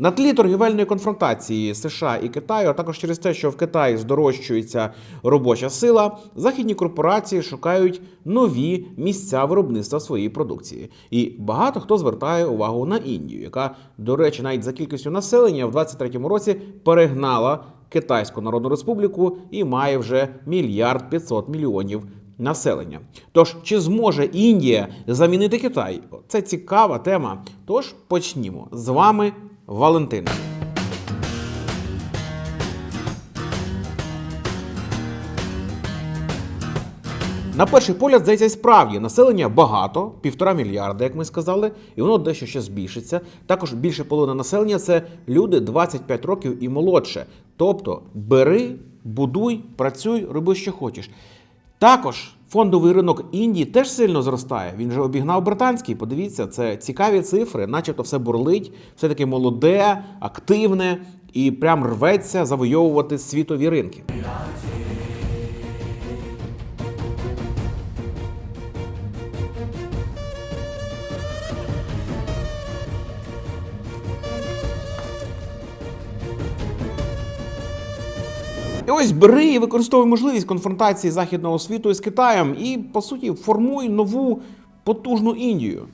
На тлі торгівельної конфронтації США і Китаю, а також через те, що в Китаї здорожчується робоча сила, західні корпорації шукають нові місця виробництва своєї продукції. І багато хто звертає увагу на Індію, яка, до речі, навіть за кількістю населення в 23-му році перегнала Китайську Народну Республіку і має вже мільярд 500 мільйонів населення. Тож, чи зможе Індія замінити Китай? Це цікава тема. Тож почнімо з вами, Валентин. На перший погляд, здається, справді населення багато, півтора мільярда, як ми сказали, і воно дещо ще збільшиться. Також більше половина населення це люди 25 років і молодше. Тобто бери, будуй, працюй, роби, що хочеш. Також фондовий ринок Індії теж сильно зростає. Він же обігнав британський. Подивіться, це цікаві цифри, начебто все бурлить, все таке молоде, активне і прям рветься завойовувати світові ринки. І ось бери і використовуй можливість конфронтації західного світу із Китаєм і, по суті, формуй нову потужну Індію.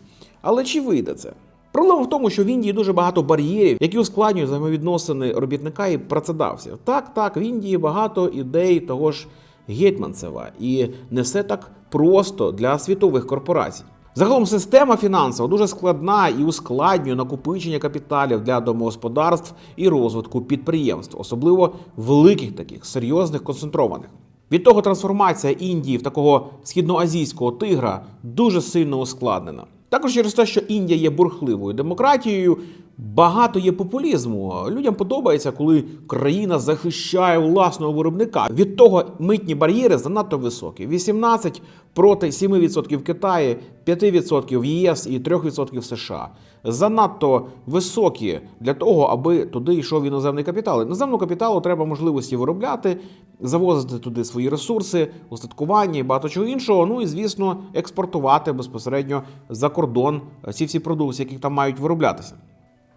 Але чи вийде це? Проблема в тому, що в Індії дуже багато бар'єрів, які ускладнюють взаємовідносини робітника і працедавців. Так, так, в Індії багато ідей того ж Гетьманцева, і не все так просто для світових корпорацій. Загалом система фінансова дуже складна і ускладнює накопичення капіталів для домогосподарств і розвитку підприємств, особливо великих таких серйозних концентрованих. Від того трансформація Індії в такого східноазійського тигра дуже сильно ускладнена. Також через те, що Індія є бурхливою демократією, багато є популізму. Людям подобається, коли країна захищає власного виробника. Від того митні бар'єри занадто високі: 18 проти 7% в Китаї, 5% ЄС і 3% США. Занадто високі для того, аби туди йшов іноземний капітал. Іноземному капіталу треба можливості виробляти, завозити туди свої ресурси, устаткування і багато чого іншого. Ну і звісно, експортувати безпосередньо за кордон ці всі продукції, які там мають вироблятися.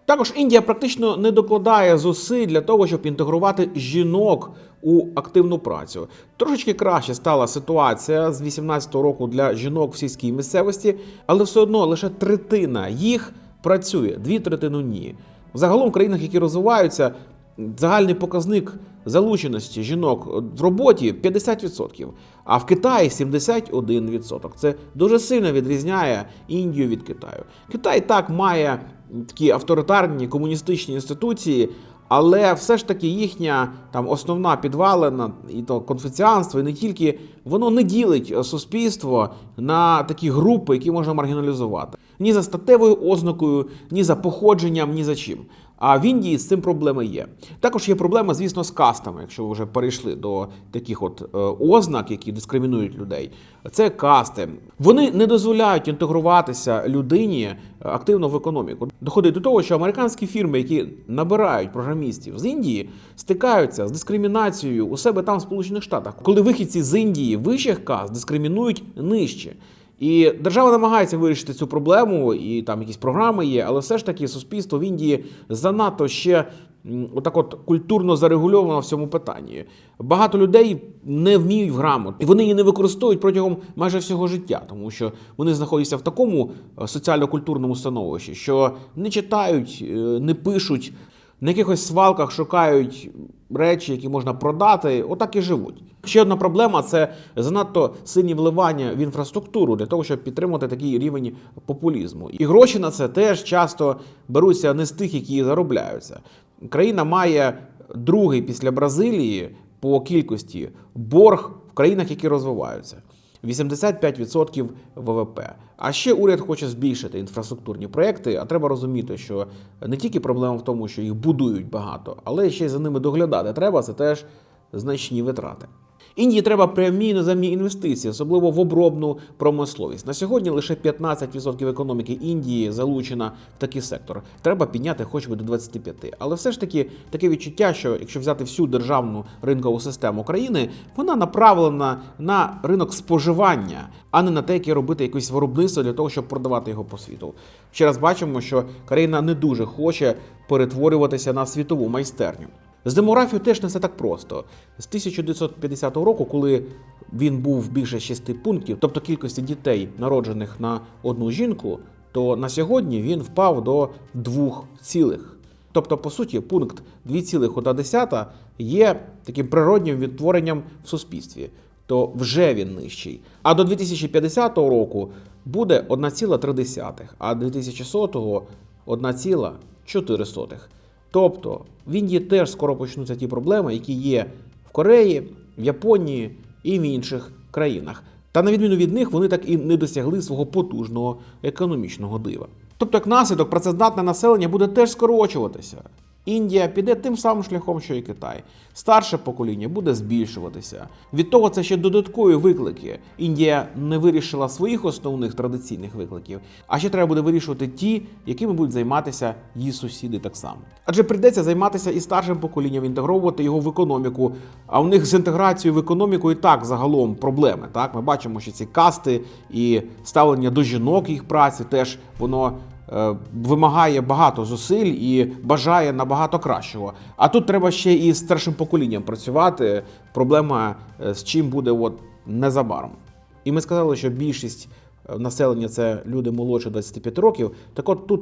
Також Індія практично не докладає зусиль для того, щоб інтегрувати жінок у активну працю. Трошечки краще стала ситуація з 18-го року для жінок в сільській місцевості, але все одно лише третина їх працює, дві третини ні. Загалом в країнах, які розвиваються, загальний показник залученості жінок в роботі 50%, а в Китаї 71%. Це дуже сильно відрізняє Індію від Китаю. Китай так має такі авторитарні комуністичні інституції, але все ж таки їхня там основна підвалина, і то конфуціанство, і не тільки воно не ділить суспільство на такі групи, які можна маргіналізувати ні за статевою ознакою, ні за походженням, ні за чим. А в Індії з цим проблеми є. Також є проблема, звісно, з кастами, якщо ви вже перейшли до таких от е, ознак, які дискримінують людей. Це касти. Вони не дозволяють інтегруватися людині е, активно в економіку. Доходить до того, що американські фірми, які набирають програмістів з Індії, стикаються з дискримінацією у себе там в Сполучених Штатах, коли вихідці з Індії вищих каст дискримінують нижче. І держава намагається вирішити цю проблему, і там якісь програми є, але все ж таки суспільство в Індії занадто ще отак от культурно зарегульовано в цьому питанні. Багато людей не вміють в грамот, і вони її не використовують протягом майже всього життя, тому що вони знаходяться в такому е, соціально-культурному становищі, що не читають, е, не пишуть. На якихось свалках шукають речі, які можна продати, отак і живуть. Ще одна проблема це занадто сильні вливання в інфраструктуру для того, щоб підтримувати такий рівень популізму. І гроші на це теж часто беруться не з тих, які заробляються. Країна має другий після Бразилії по кількості борг в країнах, які розвиваються. 85% ВВП. А ще уряд хоче збільшити інфраструктурні проекти. А треба розуміти, що не тільки проблема в тому, що їх будують багато, але ще й за ними доглядати треба. Це теж значні витрати. Індії треба прямі іноземні інвестиції, особливо в обробну промисловість. На сьогодні лише 15% економіки Індії залучена в такий сектор. Треба підняти хоч би до 25%. Але все ж таки таке відчуття, що якщо взяти всю державну ринкову систему країни, вона направлена на ринок споживання, а не на те, яке робити якесь виробництво для того, щоб продавати його по світу. Ще раз бачимо, що країна не дуже хоче перетворюватися на світову майстерню. З демографією теж не все так просто. З 1950 року, коли він був більше 6 пунктів, тобто кількості дітей, народжених на одну жінку, то на сьогодні він впав до двох цілих. Тобто, по суті, пункт 2,1 є таким природнім відтворенням в суспільстві, то вже він нижчий. А до 2050 року буде 1,3, а 2100 1,4. Тобто в Індії теж скоро почнуться ті проблеми, які є в Кореї, в Японії і в інших країнах. Та на відміну від них, вони так і не досягли свого потужного економічного дива. Тобто, як наслідок, працездатне населення буде теж скорочуватися. Індія піде тим самим шляхом, що і Китай. Старше покоління буде збільшуватися. Від того це ще додаткові виклики. Індія не вирішила своїх основних традиційних викликів, а ще треба буде вирішувати ті, якими будуть займатися її сусіди так само. Адже прийдеться займатися і старшим поколінням, інтегровувати його в економіку. А у них з інтеграцією в економіку і так загалом проблеми. Так, ми бачимо, що ці касти і ставлення до жінок їх праці теж воно вимагає багато зусиль і бажає набагато кращого. А тут треба ще і з старшим поколінням працювати. Проблема е, з чим буде от незабаром. І ми сказали, що більшість е, населення це люди молодше 25 років. Так от тут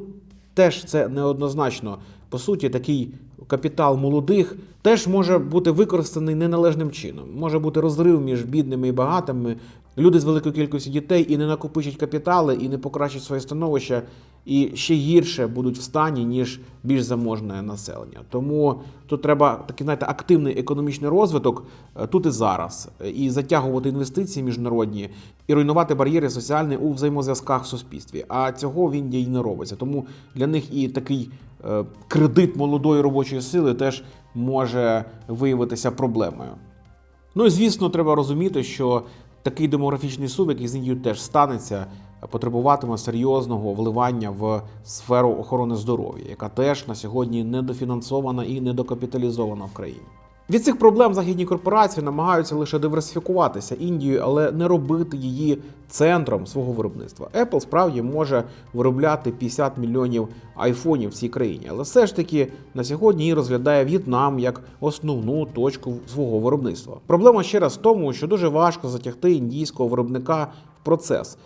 теж це неоднозначно. По суті, такий капітал молодих теж може бути використаний неналежним чином. Може бути розрив між бідними і багатими. Люди з великою кількістю дітей і не накопичать капітали, і не покращать своє становище, і ще гірше будуть в стані, ніж більш заможне населення. Тому тут треба такий знаєте, активний економічний розвиток е, тут і зараз, і затягувати інвестиції міжнародні, і руйнувати бар'єри соціальні у взаємозв'язках в суспільстві. А цього в Індії не робиться. Тому для них і такий е, кредит молодої робочої сили теж може виявитися проблемою. Ну і звісно, треба розуміти, що такий демографічний сув, який з Індією теж станеться, потребуватиме серйозного вливання в сферу охорони здоров'я, яка теж на сьогодні недофінансована і недокапіталізована в країні. Від цих проблем західні корпорації намагаються лише диверсифікуватися Індією, але не робити її центром свого виробництва. Apple справді може виробляти 50 мільйонів айфонів в цій країні, але все ж таки на сьогодні її розглядає В'єтнам як основну точку свого виробництва. Проблема ще раз в тому, що дуже важко затягти індійського виробника в процес,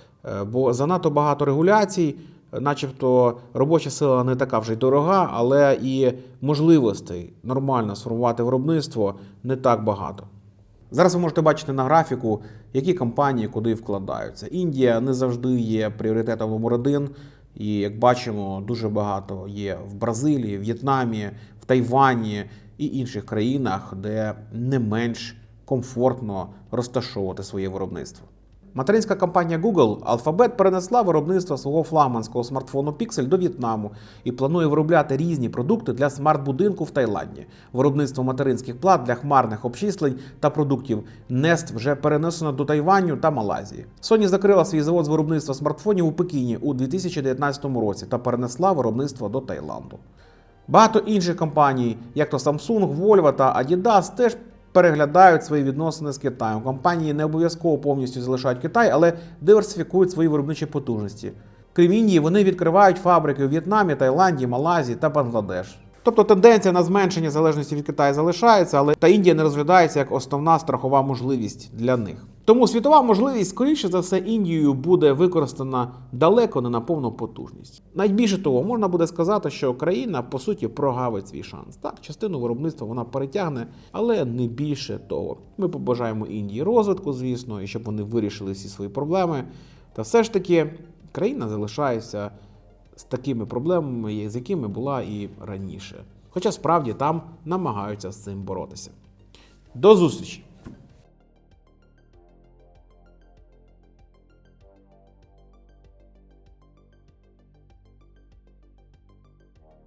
бо занадто багато регуляцій начебто робоча сила не така вже й дорога, але і можливостей нормально сформувати виробництво не так багато. Зараз ви можете бачити на графіку, які компанії куди вкладаються. Індія не завжди є пріоритетом номер один. І як бачимо, дуже багато є в Бразилії, В'єтнамі, в Тайвані і інших країнах, де не менш комфортно розташовувати своє виробництво. Материнська компанія Google Alphabet перенесла виробництво свого флагманського смартфону Pixel до В'єтнаму і планує виробляти різні продукти для смарт-будинку в Таїланді. Виробництво материнських плат для хмарних обчислень та продуктів Nest вже перенесено до Тайваню та Малайзії. Sony закрила свій завод з виробництва смартфонів у Пекіні у 2019 році та перенесла виробництво до Таїланду. Багато інших компаній, як то Samsung, Volvo та Adidas, теж переглядають свої відносини з Китаєм. Компанії не обов'язково повністю залишають Китай, але диверсифікують свої виробничі потужності. Крім Індії, вони відкривають фабрики у В'єтнамі, Таїланді, Малайзії та Бангладеш. Тобто тенденція на зменшення залежності від Китаю залишається, але та Індія не розглядається як основна страхова можливість для них. Тому світова можливість, скоріше за все, Індією буде використана далеко не на повну потужність. Навіть більше того, можна буде сказати, що країна по суті прогавить свій шанс. Так, частину виробництва вона перетягне, але не більше того. Ми побажаємо Індії розвитку, звісно, і щоб вони вирішили всі свої проблеми. Та все ж таки країна залишається з такими проблемами, з якими була і раніше. Хоча справді там намагаються з цим боротися. До зустрічі!